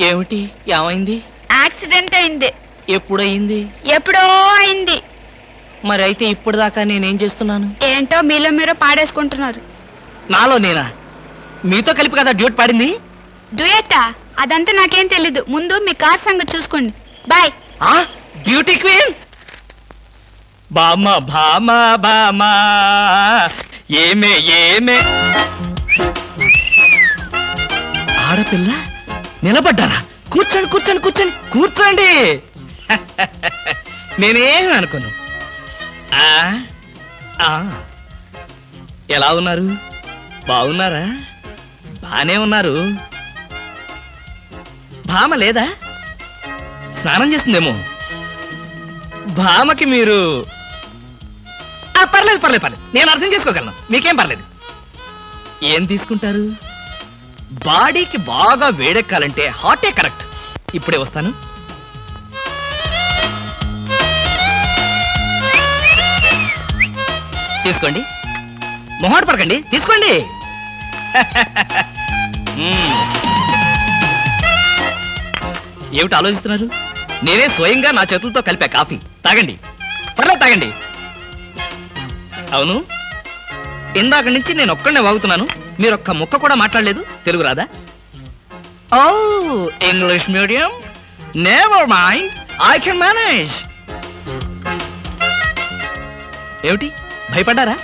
ఏమిటి? ఏమైంది? యాక్సిడెంట్ అయింది. ఎప్పుడయింది? ఎప్పుడో అయింది. మరి అయితే ఇప్పుడు దాకా నేనేం చేస్తున్నాను? ఏంటో మీలో మీరు పాడేసుకుంటున్నారు. నాలో నేనా? మీతో కలిపి కదా డ్యూట్ పాడింది? డ్యూయట్టా? అదంతా నాకేం తెలీదు. ముందు మీ కార్ సంగతి చూసుకోండి. బాయ్. ఆ? Beauty queen? బామ భామ బామ ఏమే ఏమే. ఆడపిల్ల? నిలబడ్డారా కూర్చోండి కూర్చోండి కూర్చోండి కూర్చోండి. నేనేం అనుకోను. ఆ, ఆ. ఎలా ఉన్నారు? బాగున్నారా? బానే ఉన్నారు. భామ లేదా? స్నానం చేస్తుందేమో. భామకి మీరు ఆ, పర్లేదు పర్లేదు పర్లేదు. నేను అర్థం చేసుకోగలను. మీకేం పర్లేదు. ఏం తీసుకుంటారు? బాడీకి బాగా వేడెక్కాలంటే హాటే కరెక్ట్. ఇప్పుడే వస్తాను. తీసుకోండి. మొహాట పడకండి. తీసుకోండి. ఏమిటి ఆలోచిస్తున్నారు? నేనే స్వయంగా నా చేతులతో కలిపా కాఫీ. తాగండి. పర్లేదు తాగండి. అవును. ఇందాక నుంచి నేను ఒక్కడనే వాగుతున్నాను. మీరొక్క ముక్క కూడా మాట్లాడలేదు? తెలుగు రాదా? ఓ English medium. Never mind I can manage ఏమిటి? భయపడ్డారా?